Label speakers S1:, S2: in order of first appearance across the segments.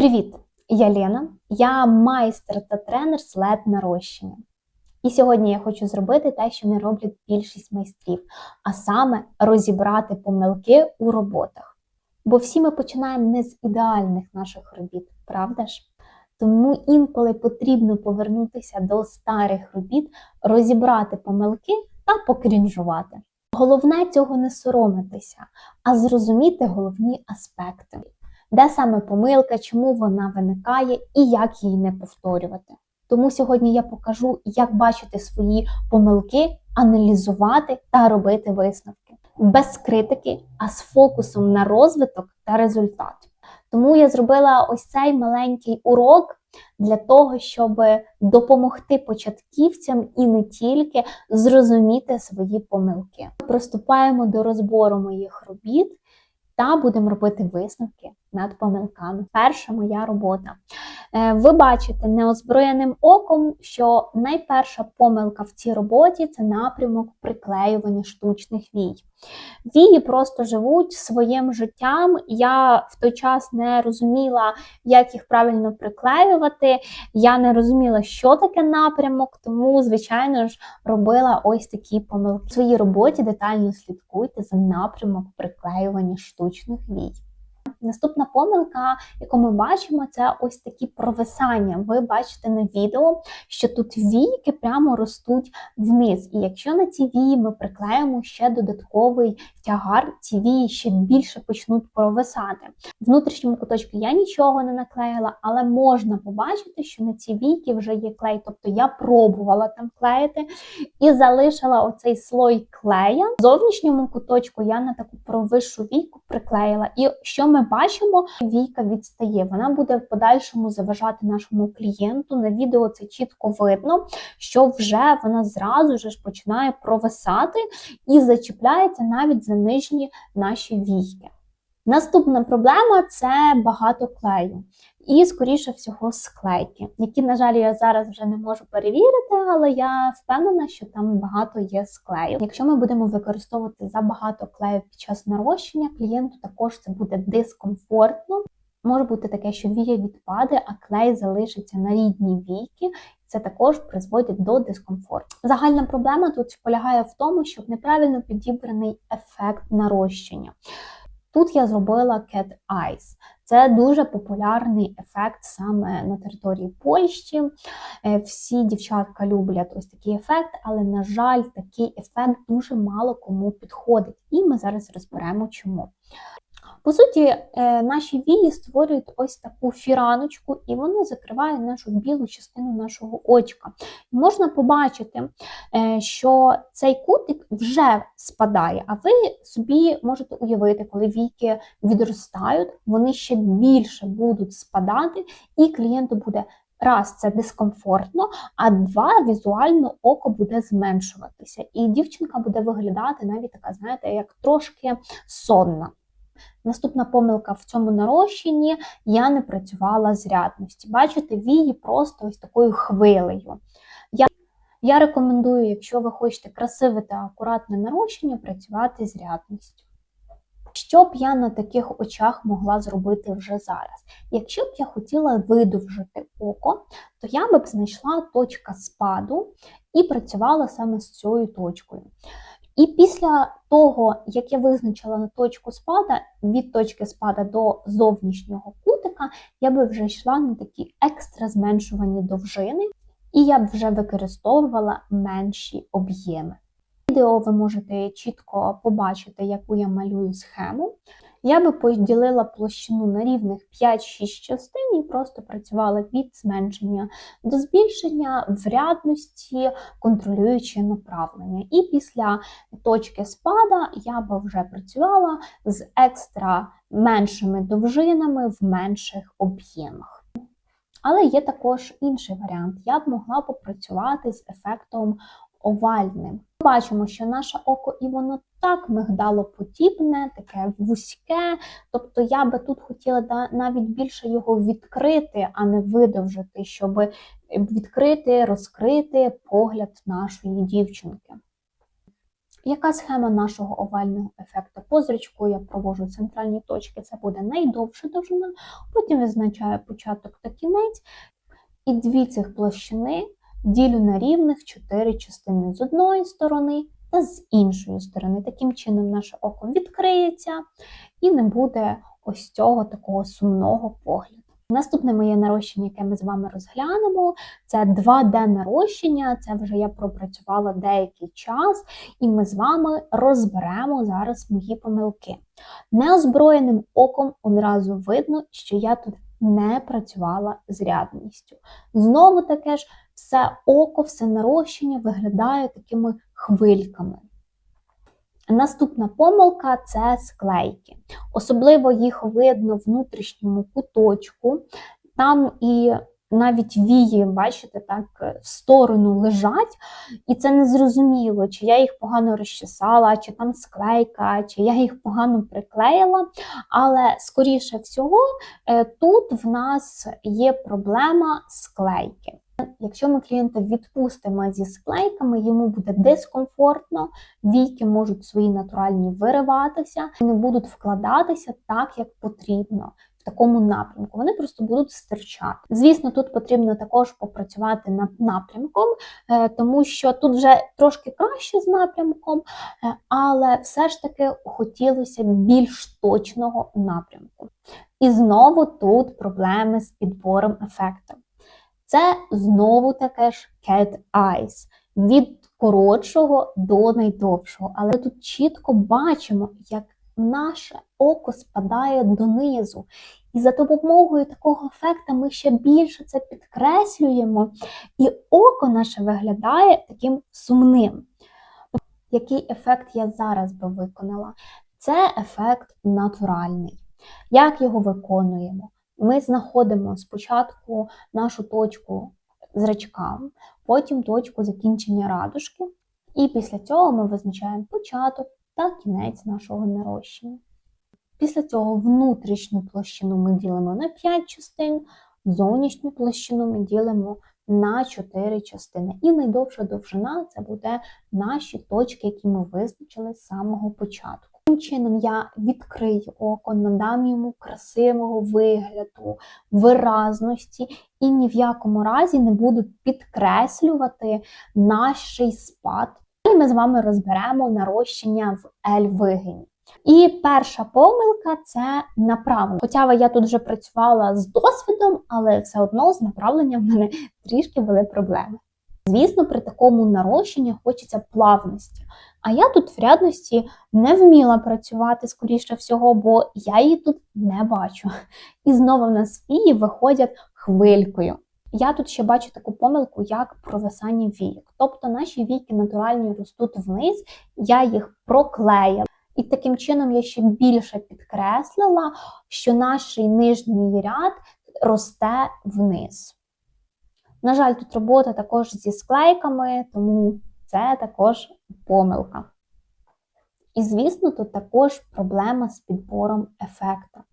S1: Привіт! Я Лена, я майстер та тренер з led нарощення. І сьогодні я хочу зробити те, що не роблять більшість майстрів, а саме розібрати помилки у роботах. Бо всі ми починаємо не з ідеальних наших робіт, правда ж? Тому інколи потрібно повернутися до старих робіт, розібрати помилки та покрінжувати. Головне цього не соромитися, а зрозуміти головні аспекти де саме помилка, чому вона виникає і як її не повторювати. Тому сьогодні я покажу, як бачити свої помилки, аналізувати та робити висновки без критики, а з фокусом на розвиток та результат. Тому я зробила ось цей маленький урок для того, щоб допомогти початківцям і не тільки зрозуміти свої помилки. Приступаємо до розбору моїх робіт та будемо робити висновки над помилками. Перша моя робота. Е, ви бачите неозброєним оком, що найперша помилка в цій роботі це напрямок приклеювання штучних вій. Вії просто живуть своїм життям. Я в той час не розуміла, як їх правильно приклеювати. Я не розуміла, що таке напрямок, тому, звичайно ж, робила ось такі помилки. В своїй роботі детально слідкуйте за напрямок приклеювання штучних вій. Наступна помилка, яку ми бачимо, це ось такі провисання. Ви бачите на відео, що тут війки прямо ростуть вниз. І якщо на ці вії ми приклеїмо ще додатковий тягар, ці вії ще більше почнуть провисати. В внутрішньому куточку я нічого не наклеїла, але можна побачити, що на ці війки вже є клей. Тобто я пробувала там клеїти і залишила оцей слой клея. В зовнішньому куточку я на таку провишу війку приклеїла. І що ми бачимо, війка відстає. Вона буде в подальшому заважати нашому клієнту. На відео це чітко видно, що вже вона зразу ж починає провисати і зачіпляється навіть за нижні наші війки. Наступна проблема це багато клею. І, скоріше всього, склейки, які, на жаль, я зараз вже не можу перевірити, але я впевнена, що там багато є склею. Якщо ми будемо використовувати забагато клею під час нарощення, клієнту також це буде дискомфортно. Може бути таке, що вія відпаде, а клей залишиться на рідній війки. Це також призводить до дискомфорту. Загальна проблема тут полягає в тому, щоб неправильно підібраний ефект нарощення. Тут я зробила Cat Eyes. Це дуже популярний ефект саме на території Польщі. Е, всі дівчатка люблять ось такий ефект, але, на жаль, такий ефект дуже мало кому підходить. І ми зараз розберемо чому. По суті, е, наші вії створюють ось таку фіраночку, і воно закриває нашу білу частину нашого очка. Можна побачити, е, що цей кутик вже спадає, а ви собі можете уявити, коли віки відростають, вони ще більше будуть спадати, і клієнту буде. Раз, це дискомфортно, а два, візуально око буде зменшуватися. І дівчинка буде виглядати навіть така, знаєте, як трошки сонна. Наступна помилка в цьому нарощенні я не працювала з рядності. Бачите, вії просто ось такою хвилею. Я я рекомендую, якщо ви хочете красиве та акуратне нарощення, працювати з рядністю. Що б я на таких очах могла зробити вже зараз? Якщо б я хотіла видовжити око, то я б знайшла точка спаду і працювала саме з цією точкою. І після того, як я визначила на точку спада, від точки спада до зовнішнього кутика, я би вже йшла на такі екстра зменшувані довжини, і я б вже використовувала менші об'єми. Відео ви можете чітко побачити, яку я малюю схему. Я би поділила площину на рівних 5-6 частин і просто працювала від зменшення до збільшення в рядності, контролюючи направлення. І після точки спада я би вже працювала з екстра меншими довжинами в менших об'ємах. Але є також інший варіант. Я б могла попрацювати з ефектом овальним. Бачимо, що наше око і воно так мигдало подібне, таке вузьке. Тобто я би тут хотіла навіть більше його відкрити, а не видовжити, щоб відкрити, розкрити погляд нашої дівчинки. Яка схема нашого овального ефекту? По зрачку я провожу центральні точки, це буде найдовша довжина, потім визначаю початок та кінець, і дві цих площини ділю на рівних чотири частини з одної сторони з іншої сторони. Таким чином, наше око відкриється і не буде ось цього такого сумного погляду. Наступне моє нарощення, яке ми з вами розглянемо, це 2D-нарощення. Це вже я пропрацювала деякий час, і ми з вами розберемо зараз мої помилки. Неозброєним оком одразу видно, що я тут не працювала з рядністю. Знову таке ж, все око, все нарощення виглядає такими хвильками. Наступна помилка це склейки. Особливо їх видно в внутрішньому куточку. Там і навіть вії, бачите, так, в сторону лежать, і це не зрозуміло, чи я їх погано розчесала, чи там склейка, чи я їх погано приклеїла. Але, скоріше всього, е, тут в нас є проблема склейки. Якщо ми клієнта відпустимо зі склейками, йому буде дискомфортно, війки можуть свої натуральні вириватися і не будуть вкладатися так, як потрібно. В такому напрямку вони просто будуть стирчати. Звісно, тут потрібно також попрацювати над напрямком, е, тому що тут вже трошки краще з напрямком, е, але все ж таки хотілося більш точного напрямку. І знову тут проблеми з підбором ефекту. Це знову таке ж cat eyes, від коротшого до найдовшого. Але тут чітко бачимо, як наше око спадає донизу. І за допомогою такого ефекту ми ще більше це підкреслюємо, і око наше виглядає таким сумним. Який ефект я зараз би виконала? Це ефект натуральний. Як його виконуємо? Ми знаходимо спочатку нашу точку зрачка, потім точку закінчення радужки, і після цього ми визначаємо початок та кінець нашого нарощення. Після цього внутрішню площину ми ділимо на 5 частин, зовнішню площину ми ділимо на 4 частини. І найдовша довжина це буде наші точки, які ми визначили з самого початку. Таким чином я відкрию око, надам йому красивого вигляду, виразності і ні в якому разі не буду підкреслювати наш спад. І ми з вами розберемо нарощення в L-вигині. І перша помилка це направлення. Хоча я тут вже працювала з досвідом, але все одно з направленням в мене трішки були проблеми. Звісно, при такому нарощенні хочеться плавності. А я тут в рядності не вміла працювати, скоріше всього, бо я її тут не бачу. І знову в нас вії виходять хвилькою. Я тут ще бачу таку помилку, як провисання війок. Тобто наші війки натуральні ростуть вниз, я їх проклеїла. І таким чином я ще більше підкреслила, що наш нижній ряд росте вниз. На жаль, тут робота також зі склейками, тому це також помилка. І, звісно, тут також проблема з підбором ефекта.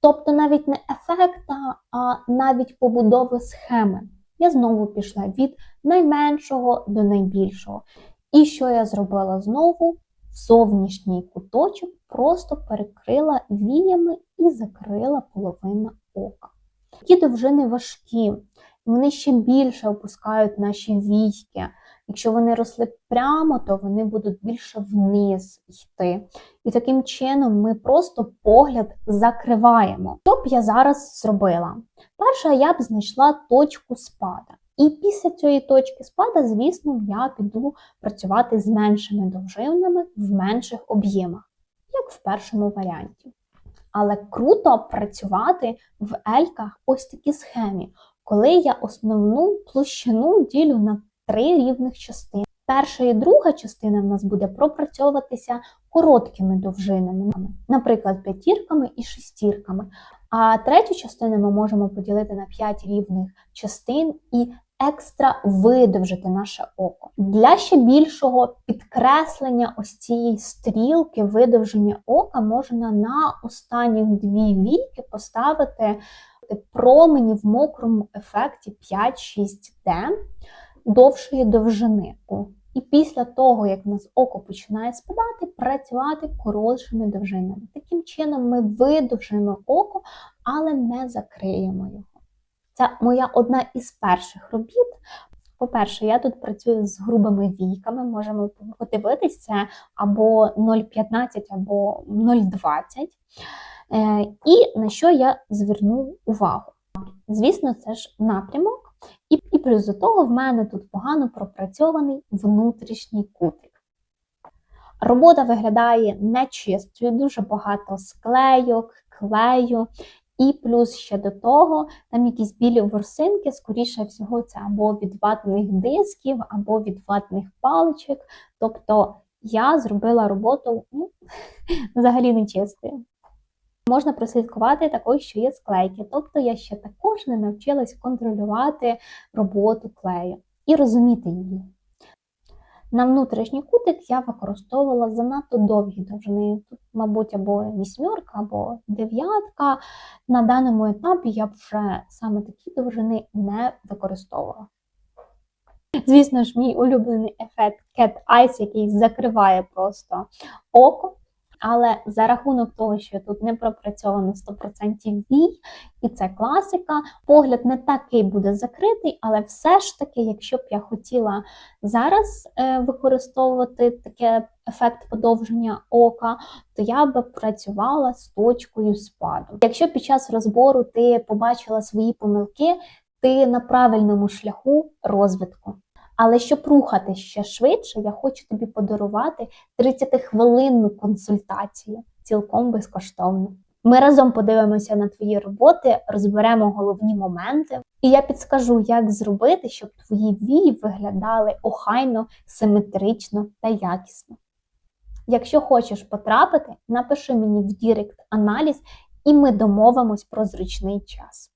S1: Тобто навіть не ефекта, а навіть побудови схеми. Я знову пішла від найменшого до найбільшого. І що я зробила знову? Зовнішній куточок просто перекрила віями і закрила половину ока. Такі довжини важкі, вони ще більше опускають наші війки. Якщо вони росли прямо, то вони будуть більше вниз йти. І таким чином ми просто погляд закриваємо. Що б я зараз зробила? Перше, я б знайшла точку спада. І після цієї точки спада, звісно, я піду працювати з меншими довжинами в менших об'ємах, як в першому варіанті. Але круто працювати в ельках ось такій схемі, коли я основну площину ділю на три рівних частини. Перша і друга частина в нас буде пропрацьовуватися короткими довжинами, наприклад, п'ятірками і шестірками. А третю частину ми можемо поділити на 5 рівних частин і екстра видовжити наше око. Для ще більшого підкреслення ось цієї стрілки видовження ока можна на останні дві війки поставити промені в мокрому ефекті 5-6D довшої довжини. І після того, як в нас око починає спадати, працювати коротшими довжинами. Таким чином, ми видовжимо око, але не закриємо його. Це моя одна із перших робіт. По-перше, я тут працюю з грубими війками, можемо подивитися або 0,15, або 0,20. Е, І на що я зверну увагу? Звісно, це ж напрямок. І, і плюс до того, в мене тут погано пропрацьований внутрішній кутик. Робота виглядає нечистою, дуже багато склейок, клею. І плюс ще до того, там якісь білі ворсинки, скоріше всього, це або від ватних дисків, або від ватних паличок. Тобто я зробила роботу ну, взагалі нечистою. Можна прослідкувати також, що є склейки. Тобто я ще також не навчилась контролювати роботу клею і розуміти її. На внутрішній кутик я використовувала занадто довгі довжини. Тут, мабуть, або вісьмерка, або дев'ятка. На даному етапі я б вже саме такі довжини не використовувала. Звісно ж, мій улюблений ефект Cat Eyes, який закриває просто око. Але за рахунок того, що тут не пропрацьовано 100% вій, і це класика, погляд не такий буде закритий, але все ж таки, якщо б я хотіла зараз е, використовувати таке ефект подовження ока, то я би працювала з точкою спаду. Якщо під час розбору ти побачила свої помилки, ти на правильному шляху розвитку. Але щоб рухати ще швидше, я хочу тобі подарувати 30-хвилинну консультацію, цілком безкоштовно. Ми разом подивимося на твої роботи, розберемо головні моменти, і я підскажу, як зробити, щоб твої вії виглядали охайно, симетрично та якісно. Якщо хочеш потрапити, напиши мені в Дірект аналіз, і ми домовимось про зручний час.